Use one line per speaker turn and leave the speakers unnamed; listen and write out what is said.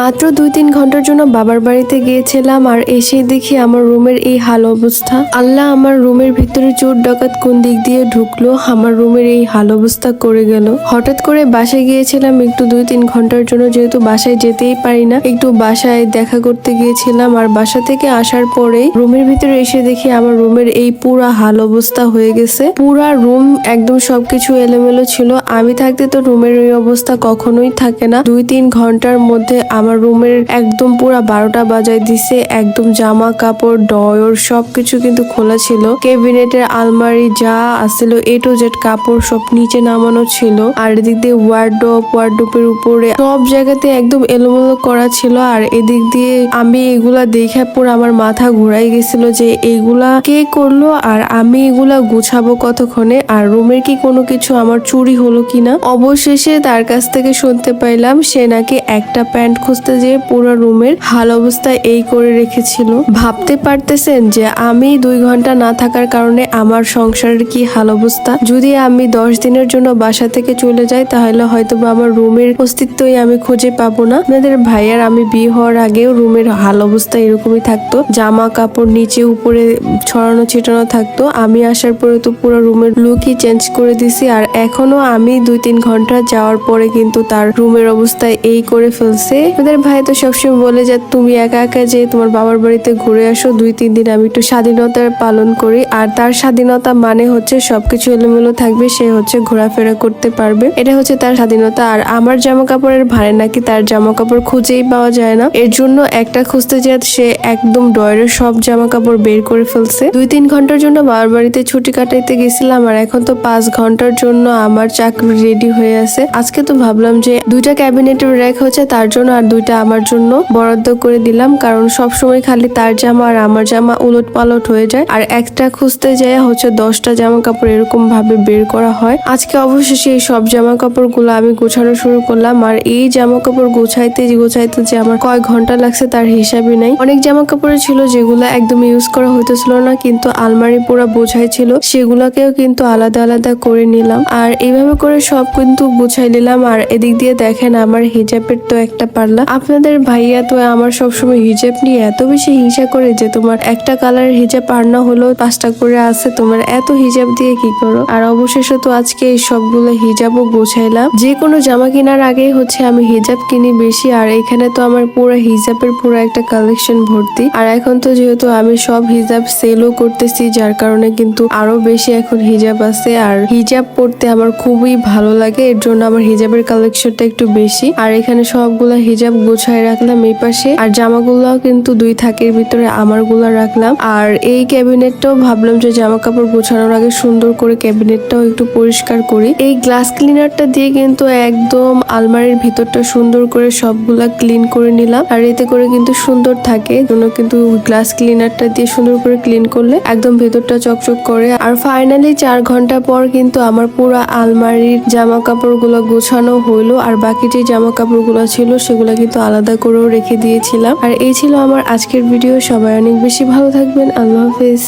মাত্র দুই তিন ঘণ্টার জন্য বাবার বাড়িতে গিয়েছিলাম আর এসে দেখি আমার রুমের এই হাল অবস্থা। আল্লাহ আমার রুমের ভিতরে চোর ডাকাত কোন দিক দিয়ে ঢুকলো, আমার রুমের এই হাল অবস্থা করে গেল। হঠাৎ করে বাসায় গিয়েছিলাম একটু দুই তিন ঘণ্টার জন্য, যেহেতু বাসায় যেতেই পারি না, একটু বাসায় দেখা করতে গিয়েছিলাম আর বাসা থেকে আসার পরে রুমের ভিতরে এসে দেখি আমার রুমের এই পুরা হাল অবস্থা হয়ে গেছে। পুরা রুম একদম সবকিছু এলোমেলো ছিল। আমি থাকতে তো রুমের এই অবস্থা কখনোই থাকে না। দুই তিন ঘণ্টার মধ্যে আমার রুমের একদম পুরা বারোটা বাজায় দিছে, একদম জামা কাপড় ডয়র সবকিছু কিন্তু খোলা ছিল। কেবিনেটের আলমারি যা আসছিল এ টু জেড কাপড় সব নিচে নামানো ছিল। আর এদিক দিয়ে ওয়ার্ডোপ ওয়ার্ডোপের উপরে সব জায়গাতে একদম এলোমেলো করা ছিল। আর এদিক দিয়ে আমি এগুলা দেখে পুরো আমার মাথা ঘুরাই গেছিল যে এগুলা কে করল আর আমি এগুলা গুছাবো কতক্ষণে? আর রুমের কি কোনো কিছু আমার চুরি হলো কিনা? অবশেষে তার কাছ থেকে শুনতে পাইলাম সে নাকি একটা প্যান্ট খুঁজতে যেয়ে পুরো রুমের হাল অবস্থা এই করে রেখেছিল। ভাবতে পারতেছেন যে আমি দুই ঘণ্টা না থাকার কারণে আমার সংসারের কি হাল অবস্থা? যদি আমি দশ দিনের জন্য বাসা থেকে চলে যাই, তাহলে হয়তো বা আমার রুমের অস্তিত্বই আমি খুঁজে পাবো না। আপনাদের ভাইয়ার আমি বিয়ে হওয়ার আগেও রুমের হাল অবস্থা এরকমই থাকতো। জামা কাপড় নিচে, উপরে ছড়ানো, ছিটানো থাকতো। আমি আসার পরে তো পুরো রুমের লুকই চেঞ্জ করে দিছি আর এখনও আমি দুই তিন ঘণ্টা যাওয়ার পরে কিন্তু তার রুমের অবস্থা এই করে ফেলছে। আমাদের ভাই তো সবসময় বলে যে, তুমি একা একা যে তোমার বাবার বাড়িতে ঘুরে আসো দুই তিন দিন আমি একটু স্বাধীনতার পালন করি। আর তার স্বাধীনতা মানে হচ্ছে সবকিছু এলোমেলো থাকবে, সে হচ্ছে ঘোরাফেরা করতে পারবে। এটা হচ্ছে তার স্বাধীনতা। আর আমার জামা কাপড়ের ভারে নাকি তার জামা কাপড় খুঁজেই পাওয়া যায় না। এর জন্য একটা খুঁজতে যে, সে একদম ডয়ের সব জামা কাপড় বের করে ফেলছে। দুই তিন ঘণ্টার জন্য বাবার বাড়িতে ছুটি কাটাইতে গেছিলাম, আর এখন তো পাঁচ ঘণ্টার জন্য আমার চাকরি রেডি হয়ে আছে। আজকে তো ভাবলাম যে, দুইটা ক্যাবিনেটের র্যাক হচ্ছে তার জন্য, আর দুইটা আমার জন্য বরাদ্দ করে দিলাম, কারণ সব সময় খালি তার জামা আর আমার জামা উলট পালট হয়ে যায়। আর একটা খুঁজতে যায় হচ্ছে দশটা জামা কাপড় এরকম ভাবে বের করা হয়। আজকে অবশেষে এই সব জামা কাপড়গুলো আমি গোছানো শুরু করলাম, আর এই জামা কাপড় গোছাইতে গোছাইতে যে আমার কয় ঘণ্টা লাগছে তার হিসাবই নাই। অনেক জামা কাপড় ছিল যেগুলো একদম ইউজ করা হইতেছিল না, কিন্তু আলমারি পুরো বোঝাই ছিল, সেগুলোকেও কিন্তু আলাদা আলাদা করে নিলাম। আর এইভাবে করে সব কিন্তু গুছাই নিলাম, আর এদিক দিয়ে দেখেন আমার হিজাবের তো একটা পাল্লা আপনাদের ভাইয়া তো আমার সবসময় হিজাব নিয়ে এত বেশি হিংসা করে যে তোমার একটা কালার হিজাব আর না হলেও পাঁচটা করে আছে, তোমার এত হিজাব দিয়ে কি করো? আর অবশেষে তো আজকে এই সবগুলো হিজাবও গোছাইলাম। যে কোনো জামা কেনার আগে হচ্ছে আমি হিজাব কিনি বেশি, আর এখানে তো আমার পুরো হিজাবের পুরো একটা কালেকশন ভর্তি। আর এখন তো যেহেতু আমি সব হিজাব সেলও করতেছি, যার কারণে কিন্তু আরও বেশি এখন হিজাব আছে। আর হিজাব পরতে আমার খুবই ভালো লাগে, এর জন্য আমার হিজাবের কালেকশনটা একটু বেশি। আর এখানে সবগুলো হিজাব গোছায় রাখলাম এই পাশে। আর জামাগুলো কিন্তু দুই থাকের ভিতরে আমারগুলা রাখলাম। আর এই ক্যাবিনেটটাও ভাবলাম যে জামা কাপড় গোছানোর আগে সুন্দর করে ক্যাবিনেটটাও একটু পরিষ্কার করি। এই গ্লাস ক্লিনারটা দিয়ে কিন্তু একদম আলমারির ভিতরটা সুন্দর করে সবগুলা ক্লিন করে নিলাম। আর এতে করে কিন্তু সুন্দর থাকে। কিন্তু গ্লাস ক্লিনারটা দিয়ে সুন্দর করে ক্লিন করলে একদম ভেতরটা চকচক করে। আর ফাইনালি চার ঘণ্টা পর কিন্তু আমার পুরো আলমারির জামা কাপড়গুলো গোছানো হইল। আর বাকি যে জামা কাপড় কাপড়গুলো ছিল সেগুলো কিন্তু আলাদা করেও রেখে দিয়েছিলাম। আর এই ছিল আমার আজকের ভিডিও সবাই অনেক বেশি ভালো থাকবেন। আল্লাহ হাফেজ।